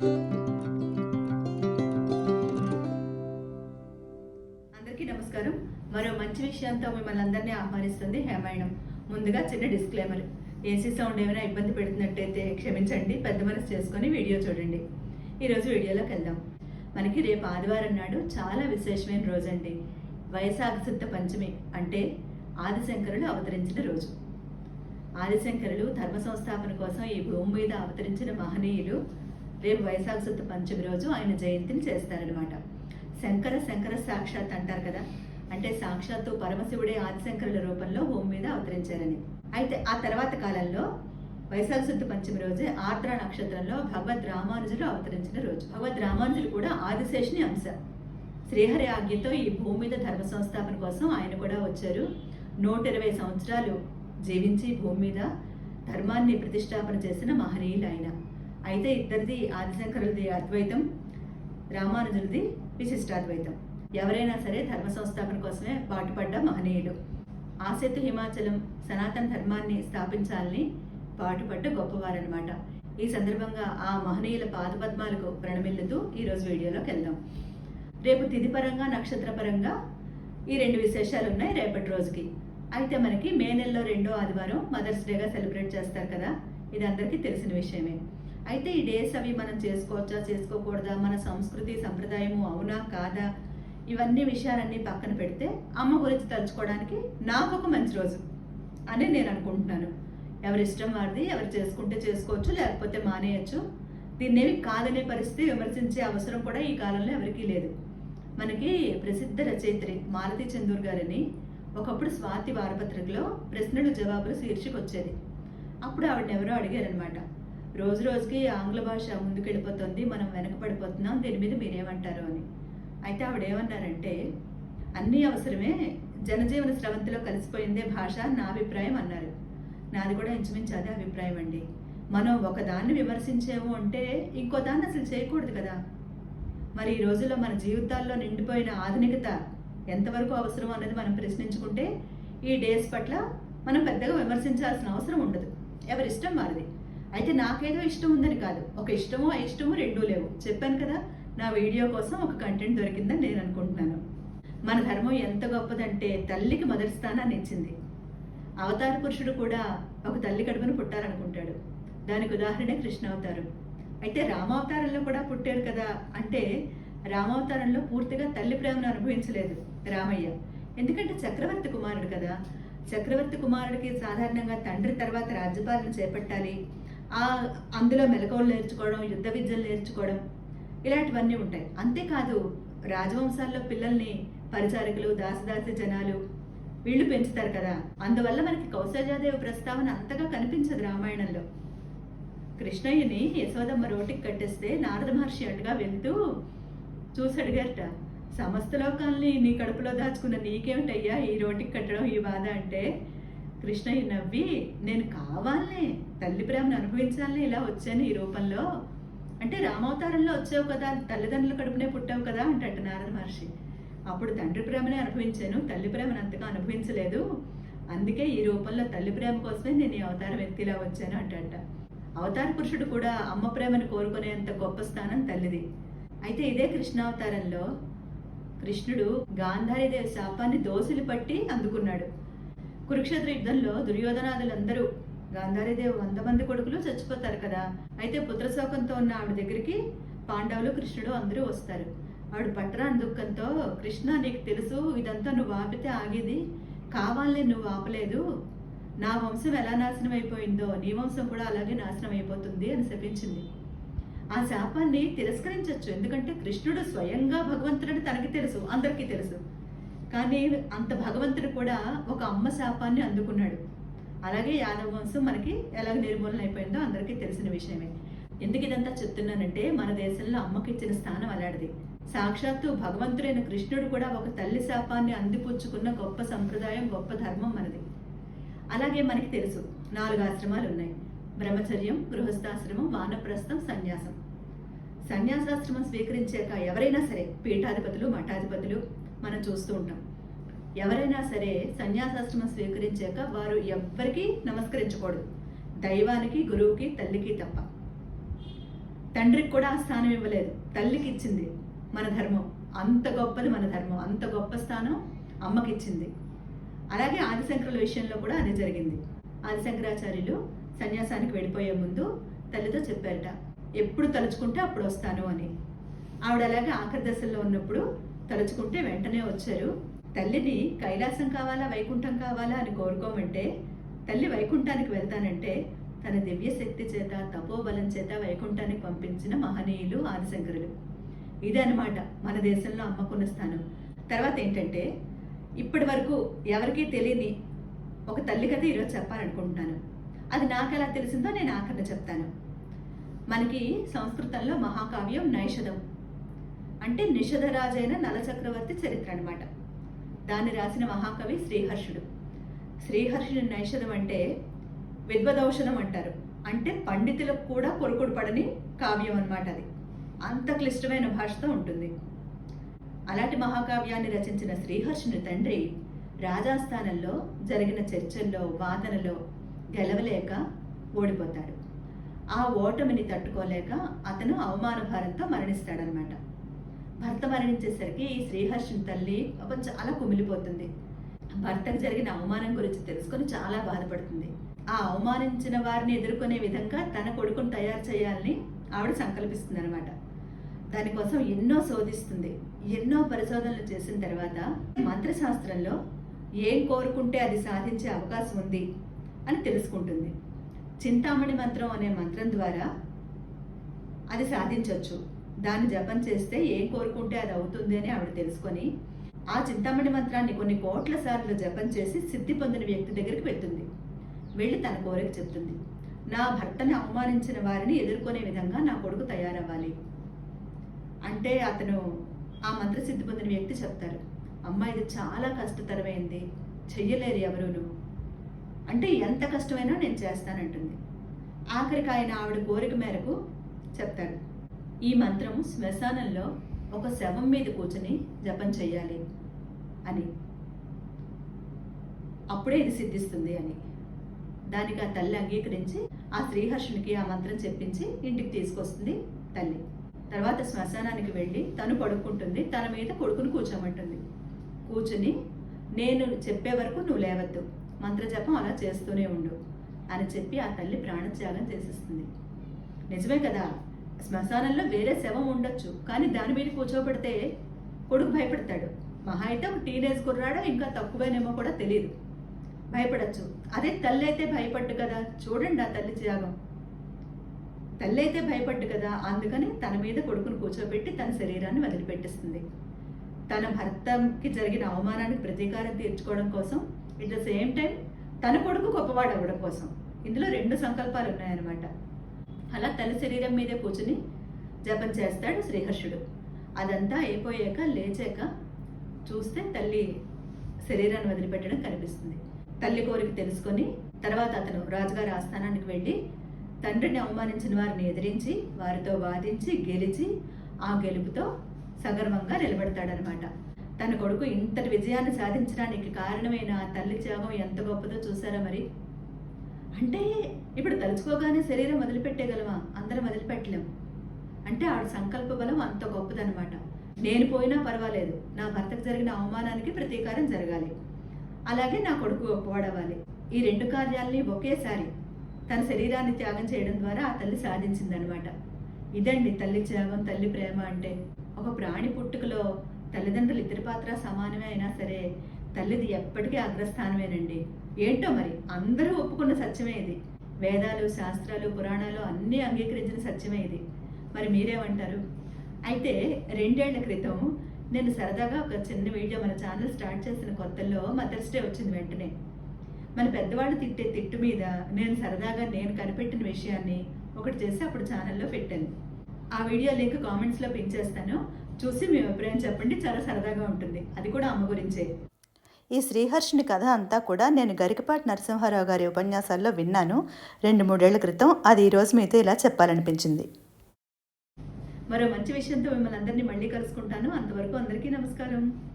అందరికీ నమస్కారం. మరో మంచి విషయంతో మిమ్మల్ని అందరినీ ఆహ్వానిస్తుంది హేమాయణం. ముందుగా చిన్న డిస్క్లైమర్ ఏసీ సౌండ్ ఏమైనా ఇబ్బంది పెడుతున్నట్టయితే క్షమించండి పెద్ద మనసు చేసుకొని వీడియో చూడండి. ఈరోజు వీడియోలోకి వెళ్దాం. మనకి రేపు ఆదివారం నాడు చాలా విశేషమైన రోజండి. వైశాఖ శుద్ధ పంచమి అంటే ఆదిశంకరులు అవతరించిన రోజు. ఆదిశంకరులు ధర్మ సంస్థాపన కోసం ఈ భూమి మీద అవతరించిన మహనీయులు రేపు వైశాఖ శుద్ధ పంచమి రోజు ఆయన జయంతిని చేస్తారనమాట శంకర శంకర సాక్షాత్ అంటారు కదా. అంటే సాక్షాత్తు పరమశివుడే ఆదిశంకరుల రూపంలో భూమి మీద అవతరించారని. అయితే ఆ తర్వాత కాలంలో వైశాఖ శుద్ధ పంచమి రోజే ఆర్ద్ర నక్షత్రంలో భగవద్ రామానుజులు అవతరించిన రోజు. భగవద్ రామానుజులు కూడా ఆదిశేషుని అంశ. శ్రీహరి ఆజ్ఞతో ఈ భూమి మీద ధర్మ సంస్థాపన కోసం ఆయన కూడా వచ్చారు. నూట ఇరవై సంవత్సరాలు జీవించి భూమి మీద ధర్మాన్ని ప్రతిష్టాపన చేసిన మహనీయులు ఆయన. అయితే ఇద్దరిది ఆదిశంకరులది అద్వైతం రామానుజులది విశిష్టాద్వైతం. ఎవరైనా సరే ధర్మ సంస్థాపన కోసమే పాటుపడ్డ మహనీయులు. ఆసేతు హిమాచలం సనాతన ధర్మాన్ని స్థాపించాలని పాటుపడ్డ గొప్పవారనమాట ఈ సందర్భంగా ఆ మహనీయుల పాదపద్మాలకు ప్రణమిల్లుతూ ఈరోజు వీడియోలోకి వెళ్దాం. రేపు తిథిపరంగా నక్షత్రపరంగా ఈ రెండు విశేషాలు ఉన్నాయి రేపటి రోజుకి. అయితే మనకి మే నెలలో రెండో ఆదివారం మదర్స్ డేగా సెలబ్రేట్ చేస్తారు కదా? ఇది అందరికీ తెలిసిన విషయమే. అయితే ఈ డేస్ అవి మనం చేసుకోవచ్చా చేసుకోకూడదా మన సంస్కృతి సంప్రదాయము అవునా కాదా? ఇవన్నీ విషయాలన్నీ పక్కన పెడితే అమ్మ గురించి తలుచుకోవడానికి నాకు ఒక మంచి రోజు అని నేను అనుకుంటున్నాను. ఎవరి ఇష్టం వారిది ఎవరు చేసుకుంటే చేసుకోవచ్చు లేకపోతే మానేయచ్చు. దీన్నేమి కాదనే పరిస్థితి విమర్శించే అవసరం కూడా ఈ కాలంలో ఎవరికీ లేదు. మనకి ప్రసిద్ధ రచయిత్రి మాలతి చందూర్ గారిని ఒకప్పుడు స్వాతి వారపత్రికలో ప్రశ్నలు జవాబులు శీర్షిక వచ్చేది అప్పుడు ఆవిడని ఎవరో అడిగారనమాట రోజు రోజుకి ఆంగ్ల భాష ముందుకెళ్ళిపోతుంది మనం వెనకపడిపోతున్నాం దీని మీద మీరేమంటారు అని. అయితే ఆవిడ ఏమన్నారంటే అన్నీ అవసరమే జనజీవన స్రవంతిలో కలిసిపోయిందే భాష నా అభిప్రాయం అన్నారు. నాది కూడా ఇంచుమించు అదే అభిప్రాయం అండి. మనం ఒకదాన్ని విమర్శించేము అంటే ఇంకో దాన్ని అసలు చేయకూడదు కదా. మరి ఈ రోజుల్లో మన జీవితాల్లో నిండిపోయిన ఆధునికత ఎంతవరకు అవసరం అన్నది మనం ప్రశ్నించుకుంటే ఈ డేస్ పట్ల మనం పెద్దగా విమర్శించాల్సిన అవసరం ఉండదు. ఎవరిష్టం వారిది. అయితే నాకేదో ఇష్టం ఉందని కాదు. ఒక ఇష్టము అయిష్టము రెండూ లేవు. చెప్పాను కదా నా వీడియో కోసం ఒక కంటెంట్ దొరికిందని నేను అనుకుంటున్నాను. మన ధర్మం ఎంత గొప్పదంటే తల్లికి మొదటి స్థానాన్ని ఇచ్చింది. అవతార పురుషుడు కూడా ఒక తల్లి కడుపును పుట్టాలనుకుంటాడు. దానికి ఉదాహరణ కృష్ణ అవతారం అయితే రామావతారంలో కూడా పుట్టాడు కదా అంటే రామావతారంలో పూర్తిగా తల్లి ప్రేమను అనుభవించలేదు రామయ్య. ఎందుకంటే చక్రవర్తి కుమారుడు కదా. చక్రవర్తి కుమారుడికి సాధారణంగా తండ్రి తర్వాత రాజ్యపాలన చేపట్టాలి. అందులో మెలకువలు నేర్చుకోవడం యుద్ధ విద్యలు నేర్చుకోవడం ఇలాంటివన్నీ ఉంటాయి. అంతేకాదు రాజవంశాల్లో పిల్లల్ని పరిచారకులు దాసదాసి జనాలు వీళ్ళు పెంచుతారు కదా. అందువల్ల మనకి కౌశల్యాదేవి ప్రస్తావన అంతగా కనిపించదు రామాయణంలో. కృష్ణయ్యని యశోదమ్మ రోటికి కట్టేస్తే నారద మహర్షి అటుగా వెళ్తూ చూశాడు అడిగారట సమస్త లోకాల్ని నీ కడుపులో దాచుకున్న నీకేమిటయ్యా ఈ రోటికి కట్టడం ఈ బాధ? అంటే కృష్ణయ్య నవ్వి నేను కావాలనే తల్లి ప్రేమను అనుభవించాలని ఇలా వచ్చాను ఈ రూపంలో. అంటే రామావతారంలో వచ్చావు కదా తల్లిదండ్రుల కడుపునే పుట్టావు కదా అంటట నారద మహర్షి. అప్పుడు తండ్రి ప్రేమనే అనుభవించాను తల్లి ప్రేమను అంతగా అనుభవించలేదు. అందుకే ఈ రూపంలో తల్లి ప్రేమ కోసమే నేను ఈ అవతారం ఎత్తిలా వచ్చాను అంటట. అవతార పురుషుడు కూడా అమ్మ ప్రేమను కోరుకునేంత గొప్ప స్థానం తల్లిది. అయితే ఇదే కృష్ణావతారంలో కృష్ణుడు గాంధారీదేవి శాపాన్ని దోసులు పట్టి అందుకున్నాడు. కురుక్షేత్ర యుద్ధంలో దుర్యోధనాదులందరూ గాంధారీదేవి వంద మంది కొడుకులు చచ్చిపోతారు కదా. అయితే పుత్రశోకంతో ఉన్న ఆవిడ దగ్గరికి పాండవులు కృష్ణుడు అందరూ వస్తారు. ఆవిడ పట్టరాని దుఃఖంతో కృష్ణ నీకు తెలుసు ఇదంతా నువ్వు ఆపితే ఆగేది. కావాలని నువ్వు ఆపలేదు. నా వంశం ఎలా నాశనం అయిపోయిందో నీ వంశం కూడా అలాగే నాశనం అయిపోతుంది అని శపించింది. ఆ శాపాన్ని తిరస్కరించవచ్చు ఎందుకంటే కృష్ణుడు స్వయంగా భగవంతుడని తనకి తెలుసు అందరికీ తెలుసు. కానీ అంత భగవంతుడు కూడా ఒక అమ్మ శాపాన్ని అందుకున్నాడు. అలాగే యాదవ వంశం మనకి ఎలాగ నిర్మూలన అయిపోయిందో అందరికీ తెలిసిన విషయమే. ఎందుకు ఇదంతా చెప్తున్నానంటే మన దేశంలో అమ్మకి ఇచ్చిన స్థానం అలాంటిది. సాక్షాత్తు భగవంతుడైన కృష్ణుడు కూడా ఒక తల్లి శాపాన్ని అందిపుచ్చుకున్న గొప్ప సంప్రదాయం గొప్ప ధర్మం మనది. అలాగే మనకి తెలుసు నాలుగు ఆశ్రమాలు ఉన్నాయి. బ్రహ్మచర్యం గృహస్థాశ్రమం వానప్రస్థం సన్యాసం. సన్యాసాశ్రమం స్వీకరించాక ఎవరైనా సరే పీఠాధిపతులు మఠాధిపతులు మనం చూస్తూ ఉంటాం. ఎవరైనా సరే సన్యాసాశ్రమం స్వీకరించాక వారు ఎవ్వరికీ నమస్కరించకూడదు దైవానికి గురువుకి తల్లికి తప్ప. తండ్రికి కూడా ఆ స్థానం ఇవ్వలేదు. తల్లికి ఇచ్చింది మన ధర్మం. అంత గొప్పది మన ధర్మం. అంత గొప్ప స్థానం అమ్మకి ఇచ్చింది అలాగే ఆదిశంకరుల విషయంలో కూడా అదే జరిగింది. ఆదిశంకరాచార్యులు సన్యాసానికి వెళ్ళిపోయే ముందు తల్లితో చెప్పారట ఎప్పుడు తలుచుకుంటే అప్పుడు వస్తాను అని. ఆవిడ అలాగే ఆఖరి దశల్లో ఉన్నప్పుడు తలుచుకుంటే వెంటనే వచ్చారు. తల్లిని కైలాసం కావాలా వైకుంఠం కావాలా అని కోరుకోమంటే తల్లి వైకుంఠానికి వెళ్తానంటే తన దివ్య శక్తి చేత తపోబలం చేత వైకుంఠానికి పంపించిన మహనీయులు ఆదిశంకరులు. ఇదే మన దేశంలో అమ్మకున్న స్థానం. తర్వాత ఏంటంటే ఇప్పటి వరకు ఎవరికీ తెలియని ఒక తల్లి కథ ఈరోజు చెప్పాలనుకుంటున్నాను. అది నాకు ఎలా తెలిసిందో నేను ఆఖరణ చెప్తాను. మనకి సంస్కృతంలో మహాకావ్యం నైషధం. అంటే నిషధరాజైన నలచక్రవర్తి చరిత్ర అనమాట దాన్ని రాసిన మహాకవి శ్రీహర్షుడు. శ్రీహర్షుడి నైషధం అంటే విద్వదౌషధం అంటారు. అంటే పండితులకు కూడా కొరుకుడు పడని కావ్యం అనమాట అది. అంత క్లిష్టమైన భాషతో ఉంటుంది. అలాంటి మహాకావ్యాన్ని రచించిన శ్రీహర్షుని తండ్రి రాజాస్థానంలో జరిగిన చర్చల్లో వాదనలో గెలవలేక ఓడిపోతాడు. ఆ ఓటమిని తట్టుకోలేక అతను అవమాన భారంతో మరణిస్తాడనమాట భర్త మరణించేసరికి ఈ శ్రీహర్షుని తల్లి ఒక చాలా కుమిలిపోతుంది. భర్తకు జరిగిన అవమానం గురించి తెలుసుకొని చాలా బాధపడుతుంది. ఆ అవమానించిన వారిని ఎదుర్కొనే విధంగా తన కొడుకును తయారు చేయాలని ఆవిడ సంకల్పిస్తుంది అనమాట దానికోసం ఎన్నో శోధిస్తుంది. ఎన్నో పరిశోధనలు చేసిన తర్వాత మంత్రశాస్త్రంలో ఏం కోరుకుంటే అది సాధించే అవకాశం ఉంది అని తెలుసుకుంటుంది. చింతామణి మంత్రం అనే మంత్రం ద్వారా అది సాధించవచ్చు దాన్ని జపం చేస్తే ఏం కోరుకుంటే అది అవుతుంది అని ఆవిడ తెలుసుకొని ఆ చింతామణి మంత్రాన్ని కొన్ని కోట్ల సార్లు జపం చేసి సిద్ధి పొందిన వ్యక్తి దగ్గరికి వెళ్తుంది. వెళ్ళి తన కోరిక చెప్తుంది. నా భర్తని అవమానించిన వారిని ఎదుర్కొనే విధంగా నా కొడుకు తయారవ్వాలి. అంటే అతను ఆ మంత్రసిద్ధి పొందిన వ్యక్తి చెప్తారు. అమ్మ ఇది చాలా కష్టతరమైంది. చెయ్యలేరు ఎవరును. అంటే ఎంత కష్టమైనా నేను చేస్తానంటుంది. ఆఖరికి ఆయన ఆవిడ కోరిక మేరకు చెప్తాడు ఈ మంత్రం శ్మశానంలో ఒక శవం మీద కూర్చొని జపం చేయాలి అని. అప్పుడే ఇది సిద్ధిస్తుంది అని. దానికి ఆ తల్లి అంగీకరించి ఆ శ్రీహర్షునికి ఆ మంత్రం చెప్పించి ఇంటికి తీసుకొస్తుంది తల్లి. తర్వాత శ్మశానానికి వెళ్ళి తను పడుకుంటుంది తన మీద కొడుకును కూర్చోమంటుంది. కూర్చుని నేను చెప్పే వరకు నువ్వు లేవద్దు మంత్రజపం అలా చేస్తూనే ఉండు అని చెప్పి ఆ తల్లి ప్రాణత్యాగం చేసేస్తుంది. నిజమే కదా? శ్మశానంలో వేరే శవం ఉండొచ్చు. కానీ దాని మీద కూర్చోబెడితే కొడుకు భయపడతాడు. మహా అయితే టీనేజ్ కుర్రాడో ఇంకా తక్కువేనేమో కూడా తెలియదు భయపడచ్చు. అదే తల్లి అయితే భయపడ్డు కదా. చూడండి ఆ తల్లి త్యాగం. తల్లి అయితే భయపడ్డు కదా. అందుకని తన మీద కొడుకును కూర్చోబెట్టి తన శరీరాన్ని వదిలిపెట్టిస్తుంది. తన భర్తకి జరిగిన అవమానానికి ప్రతీకారం తీర్చుకోవడం కోసం ఇట్ ద సేమ్ టైం తన కొడుకు గొప్పవాడు అవ్వడం కోసం. ఇందులో రెండు సంకల్పాలు ఉన్నాయన్నమాట అలా తల్లి శరీరం మీదే కూర్చుని జపం చేస్తాడు శ్రీహర్షుడు. అదంతా అయిపోయాక లేచాక చూస్తే తల్లి శరీరాన్ని వదిలిపెట్టడం కనిపిస్తుంది. తల్లి కోరిక తెలుసుకొని తర్వాత అతను రాజుగారి ఆస్థానానికి వెళ్ళి తండ్రిని అవమానించిన వారిని ఎదిరించి వారితో వాదించి గెలిచి ఆ గెలుపుతో సగర్వంగా నిలబడతాడనమాట తన కొడుకు ఇంతటి విజయాన్ని సాధించడానికి కారణమైన తల్లి త్యాగం ఎంత గొప్పదో చూసారా మరి? అంటే ఇప్పుడు తలుచుకోగానే శరీరం వదిలిపెట్టేయగలమా? అందరం వదిలిపెట్టలేం. అంటే ఆవిడ సంకల్ప బలం అంత గొప్పదనమాట నేను పోయినా పర్వాలేదు. నా భర్తకు జరిగిన అవమానానికి ప్రతీకారం జరగాలి. అలాగే నా కొడుకు పోడవాలి ఈ రెండు కార్యాలని ఒకేసారి తన శరీరాన్ని త్యాగం చేయడం ద్వారా ఆ తల్లి సాధించిందనమాట ఇదండి తల్లి త్యాగం తల్లి ప్రేమ అంటే. ఒక ప్రాణి పుట్టుకలో తల్లిదండ్రులు ఇద్దరి పాత్ర సమానమే అయినా సరే తల్లిది ఎప్పటికీ అగ్రస్థానమేనండి. ఏంటో మరి? అందరూ ఒప్పుకున్న సత్యమే ఇది. వేదాలు శాస్త్రాలు పురాణాలు అన్నీ అంగీకరించిన సత్యమే ఇది. మరి మీరేమంటారు? అయితే రెండేళ్ళ క్రితం నేను సరదాగా ఒక చిన్న వీడియో మన ఛానల్ స్టార్ట్ చేసిన కొత్తల్లో మదర్స్ డే వచ్చింది వెంటనే. మన పెద్దవాళ్ళు తిట్టే తిట్టు మీద నేను సరదాగా నేను కనిపెట్టిన విషయాన్ని ఒకటి చేసి అప్పుడు ఛానల్లో పెట్టాను. ఆ వీడియో లింక్ కామెంట్స్లో పిన్ చేస్తాను. చూసి మీ అభిప్రాయం చెప్పండి. చాలా సరదాగా ఉంటుంది. అది కూడా అమ్మ గురించే. ఈ శ్రీహర్షుని కథ అంతా కూడా నేను గరికపాటి నరసింహారావు గారి ఉపన్యాసాల్లో విన్నాను. రెండు మూడేళ్ళ క్రితం అది ఈరోజు మీతో ఇలా చెప్పాలనిపించింది. మరో మంచి విషయంతో మిమ్మల్ని అందరినీ మళ్ళీ కలుసుకుంటాను. అంతవరకు అందరికీ నమస్కారం.